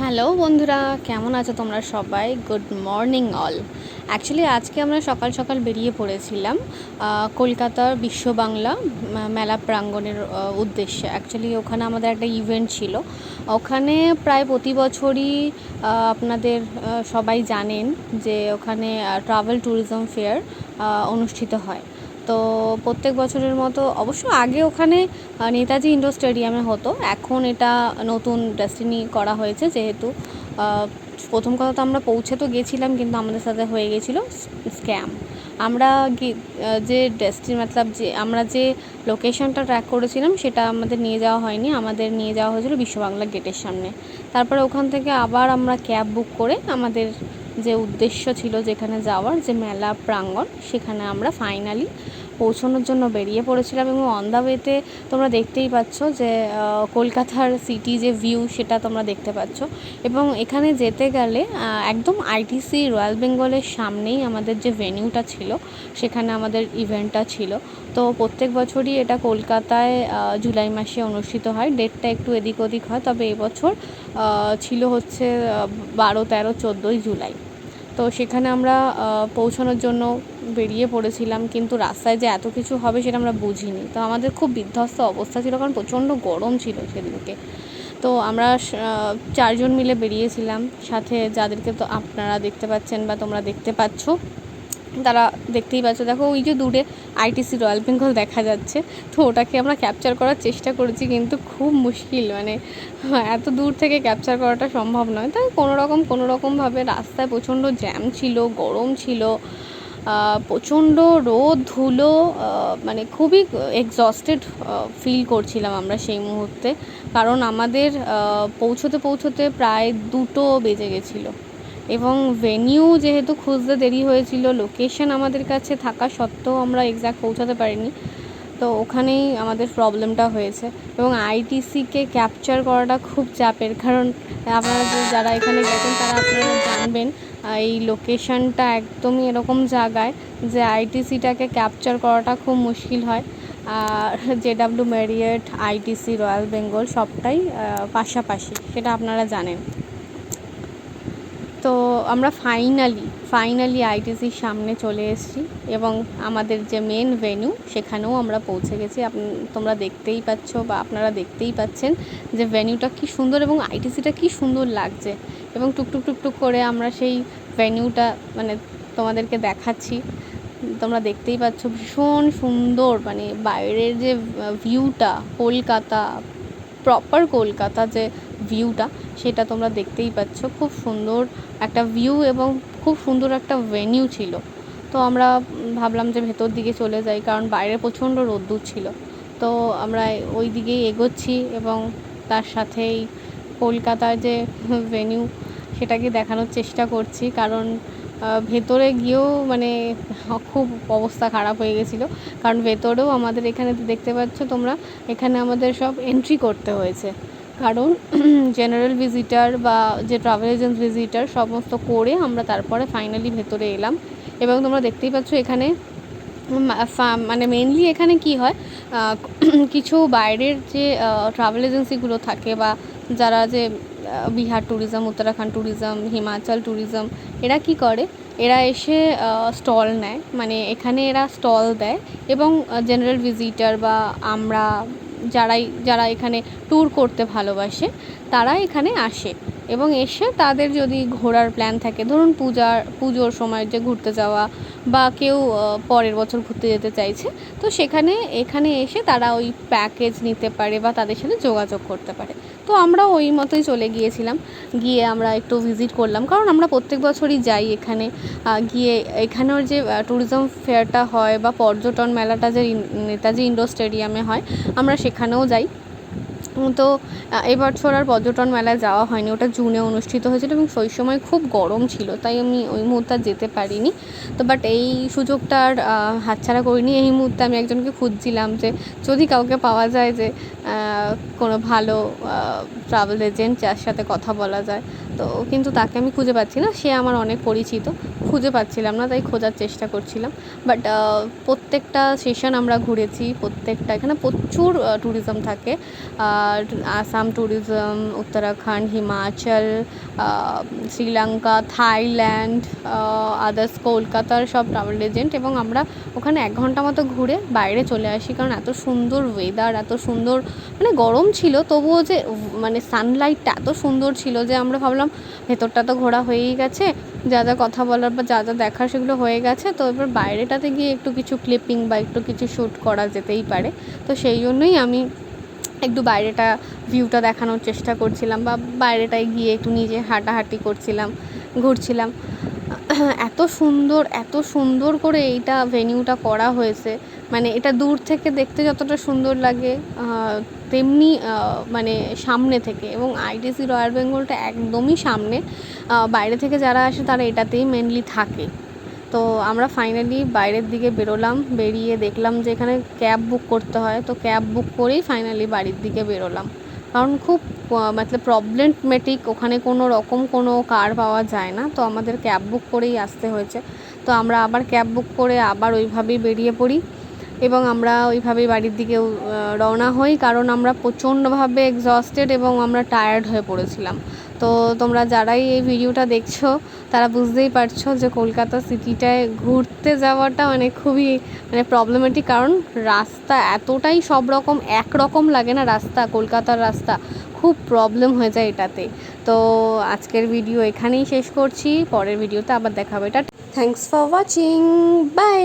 Hello বন্ধুরা, কেমন আছো তোমরা সবাই? গুড মর্নিং অল অ্যাকচুয়ালি আজকে আমরা সকাল সকাল বেরিয়ে পড়েছিলাম কলকাতার বিশ্ব বাংলা মেলা প্রাঙ্গণের উদ্দেশ্যে। অ্যাকচুয়ালি ওখানে আমাদের একটা ইভেন্ট ছিল। ওখানে প্রায় প্রতি বছরই আপনাদের সবাই জানেন যে ওখানে ট্রাভেল ট্যুরিজম ফেয়ার অনুষ্ঠিত হয়। তো প্রত্যেক বছরের মতো অবশ্য আগে ওখানে নেতাজি ইন্ডোর স্টেডিয়ামে হতো। এখন এটা নতুন ডেস্টিনি করা হয়েছে যেহেতু প্রথম কথা তো আমরা পৌঁছে তো গেছিলাম কিন্তু আমাদের সাথে হয়ে গেছিল স্ক্যাম আমরা যে ডেস্টিনি মতলব যে আমরা যে লোকেশনটা ট্র্যাক করেছিলাম সেটা আমাদের নিয়ে যাওয়া হয়নি। আমাদের নিয়ে যাওয়া হয়েছিল বিশ্ব বাংলা গেটের সামনে। তারপরে ওখান থেকে আবার আমরা ক্যাব বুক করে আমাদের যে উদ্দেশ্য ছিল যেখানে যাওয়ার যে মেলা প্রাঙ্গণ সেখানে আমরা ফাইনালি পৌঁছানোর জন্য বেরিয়ে পড়েছিলাম এবং অন দ্য ওয়েতে তোমরা দেখতেই পাচ্ছ যে কলকাতার সিটি যে ভিউ সেটা তোমরা দেখতে পাচ্ছ। এবং এখানে যেতে গেলে একদম আইটিসি রয়্যাল বেঙ্গলের সামনেই আমাদের যে ভেনিউটা ছিল, সেখানে আমাদের ইভেন্টটা ছিল। তো প্রত্যেক বছরই এটা কলকাতায় জুলাই মাসে অনুষ্ঠিত হয়। ডেটটা একটু এদিক ওদিক হয়, তবে এবছর ছিল হচ্ছে বারো, তেরো, চোদ্দোই জুলাই। তো সেখানে আমরা পৌঁছানোর জন্য বেরিয়ে পড়েছিলাম, কিন্তু রাস্তায় যে এত কিছু হবে সেটা আমরা বুঝিনি। তো আমাদের খুব বিধ্বস্ত অবস্থা ছিল, কারণ প্রচণ্ড গরম ছিল সেদিনকে। তো আমরা চারজন মিলে বেরিয়েছিলাম। সাথে যাদেরকে তো আপনারা দেখতে পাচ্ছেন বা তোমরা দেখতে পাচ্ছ, তারা দেখতেই পাচ্ছ। দেখো, ওই যে দূরে আইটিসি রয়্যাল বেঙ্গল দেখা যাচ্ছে। তো ওটাকে আমরা ক্যাপচার করার চেষ্টা করেছি, কিন্তু খুব মুশকিল। মানে এত দূর থেকে ক্যাপচার করাটা সম্ভব নয়। তাই কোনো রকম কোনো রকমভাবে রাস্তায় প্রচণ্ড জ্যাম ছিল, গরম ছিল। প্রচণ্ড রোদ, ধুলো মানে খুবই এক্সস্টেড ফিল করছিলাম আমরা সেই মুহূর্তে। কারণ আমাদের পৌঁছতে পৌঁছোতে প্রায় দুটো বেজে গেছিল। এবং ভেনিউ যেহেতু খুঁজতে দেরি হয়েছিল লোকেশন আমাদের কাছে থাকা সত্ত্বেও আমরা এক্স্যাক্ট পৌঁছাতে পারিনি। তো ওখানেই আমাদের প্রবলেমটা হয়েছে এবং আইটিসিকে ক্যাপচার করাটা খুব চাপের। কারণ, আপনারা যারা এখানে গেছেন তারা আপনারা জানবেন এই লোকেশনটা একদমই এরকম জায়গায় যে আইটিসিটাকে ক্যাপচার করাটা খুব মুশকিল হয়। আর J JW Marriott ITC royal Bengal সবটাই পাশাপাশি, সেটা আপনারা জানেন। তো আমরা ফাইনালি ফাইনালি আইটিসির সামনে চলে এসেছি এবং আমাদের যে মেন ভেন্যু সেখানেও আমরা পৌঁছে গেছি। তোমরা দেখতেই পাচ্ছ বা আপনারা দেখতেই পাচ্ছেন যে ভেন্যুটা কী সুন্দর এবং আইটিসিটা কী সুন্দর লাগছে। এবং টুকটুক টুকটুক করে আমরা সেই ভেন্যুটা মানে তোমাদেরকে দেখাচ্ছি। তোমরা দেখতেই পাচ্ছ ভীষণ সুন্দর মানে বাইরের যে ভিউটা কলকাতা প্রপার কলকাতা যে ভিউটা সেটা তোমরা দেখতেই পাচ্ছ। খুব সুন্দর একটা ভিউ এবং খুব সুন্দর একটা ভেনিউ ছিল। তো আমরা ভাবলাম যে ভেতর দিকে চলে যাই, কারণ বাইরে প্রচণ্ড রোদ্দুর ছিল। তো আমরা ওই দিকেই এগোচ্ছি এবং তার সাথেই কলকাতার যে ভেনিউ সেটাকে দেখানোর চেষ্টা করছি। কারণ ভেতরে গিয়েও মানে খুব অবস্থা খারাপ হয়ে গেছিল। কারণ ভেতরেও আমাদের এখানে দেখতে পাচ্ছ তোমরা, এখানে আমাদের সব এন্ট্রি করতে হয়েছে। কারণ জেনারেল ভিজিটার বা যে ট্রাভেল এজেন্ট ভিজিটার সমস্ত করে আমরা তারপরে ফাইনালি ভেতরে এলাম। এবং তোমরা দেখতেই পাচ্ছ এখানে মানে মেনলি এখানে কি হয় কিছু বাইরের যে ট্রাভেল এজেন্সিগুলো থাকে বা যারা যে Bihar tourism Uttarakhand tourism Himachal tourism এরা কি করে, এরা এসে স্টল নেয়। মানে এখানে এরা স্টল দেয় এবং জেনারেল ভিজিটার বা আমরা যারাই, যারা এখানে ট্যুর করতে ভালোবাসে, তারা এখানে আসে। এবং এসে তাদের যদি ঘোরার প্ল্যান থাকে, ধরুন পূজার, পুজোর সময় যে ঘুরতে যাওয়া বা কেউ পরের বছর ঘুরতে যেতে চাইছে, তো সেখানে, এখানে এসে তারা ওই প্যাকেজ নিতে পারে বা তাদের সাথে যোগাযোগ করতে পারে। তো আমরা ওই মতোই চলে গিয়েছিলাম। গিয়ে আমরা একটু ভিজিট করলাম। কারণ আমরা প্রত্যেক বছরই যাই এখানে। গিয়ে এখানের যে ট্যুরিজম ফেয়ারটা হয় বা পর্যটন মেলাটা যে নেতাজি ইন্ডোর স্টেডিয়ামে হয়, আমরা সেখানেও যাই। তো এবছর আর পর্যটন মেলায় যাওয়া হয়নি। ওটা জুনে অনুষ্ঠিত হয়েছিল এবং সেই সময় খুব গরম ছিল, তাই আমি ওই মুহূর্তে যেতে পারিনি। তো বাট এই সুযোগটা আর হাতছাড়া করিনি। এই মুহূর্তে আমি একজনকে খুঁজছিলাম যে, যদি কাউকে পাওয়া যায় যে কোনো ভালো ট্রাভেল এজেন্ট যার সাথে কথা বলা যায়। তো কিন্তু তাকে আমি খুঁজে পাচ্ছি না। সে আমার অনেক পরিচিত। খুঁজে পাচ্ছিলাম না, তাই খোঁজার চেষ্টা করছিলাম। বাট প্রত্যেকটা সেশন আমরা ঘুরেছি। প্রত্যেকটা এখানে প্রচুর ট্যুরিজম থাকে। আর Assam tourism Uttarakhand Himachal Sri Lanka Thailand others কলকাতার সব ট্রাভেল এজেন্ট এবং আমরা ওখানে এক ঘণ্টা মতো ঘুরে বাইরে চলে আসি। কারণ এত সুন্দর ওয়েদার এত সুন্দর মানে গরম ছিল, তবুও যে মানে সানলাইটটা এত সুন্দর ছিল যে আমরা ভাবলাম ভেতরটা তো ঘোরা হয়েই গেছে, যা যা কথা বলার বা যা যা দেখার সেগুলো হয়ে গেছে, তো এবার বাইরেটাতে গিয়ে একটু কিছু ক্লিপিং বা একটু কিছু শ্যুট করা যেতেই পারে। তো সেই জন্যই আমি একটু বাইরেটা ভিউটা দেখানোর চেষ্টা করছিলাম বা বাইরেটায় গিয়ে একটু নিজে হাঁটাহাঁটি করছিলাম, ঘুরছিলাম। এত সুন্দর এত সুন্দর করে এইটা ভেনিউটা করা হয়েছে। মানে এটা দূর থেকে দেখতে যতটা সুন্দর লাগে তেমনি মানে সামনে থেকে এবং আইটিসি রয়্যাল বেঙ্গলটা একদমই সামনে। বাইরে থেকে যারা আসে তারা এটাতেই মেনলি থাকে। তো আমরা ফাইনালি বাইরের দিকে বেরোলাম, বেরিয়ে দেখলাম যে এখানে ক্যাব বুক করতে হয়। তো ক্যাব বুক করেই ফাইনালি বাড়ির দিকে বেরোলাম। কারণ খুব মতলব প্রবলেমেটিক ওখানে কোনো রকম কোনো কার পাওয়া যায় না। তো আমাদের ক্যাব বুক করেই আসতে হয়েছে। তো আমরা আবার ক্যাব বুক করে আবার ওইভাবেই বেরিয়ে পড়ি এবং আমরা ওইভাবেই বাড়ির দিকে রওনা হই। কারণ আমরা প্রচণ্ডভাবে এক্সস্টেড এবং আমরা টায়ার্ড হয়ে পড়েছিলাম। তো তোমরা যারাই এই ভিডিওটা দেখছ, তারা বুঝতেই পারছ যে কলকাতা সিটিটায় ঘুরতে যাওয়াটা মানে খুবই মানে প্রবলেমেটিক কারণ রাস্তা এতটাই সব রকম একরকম লাগে না রাস্তা, কলকাতার রাস্তা। খুব প্রবলেম হয়ে যায় এটাতে। তো আজকের ভিডিও এখানেই শেষ করছি, পরের ভিডিওতে আবার দেখাবে। এটা থ্যাংকস ফর ওয়াচিং বাই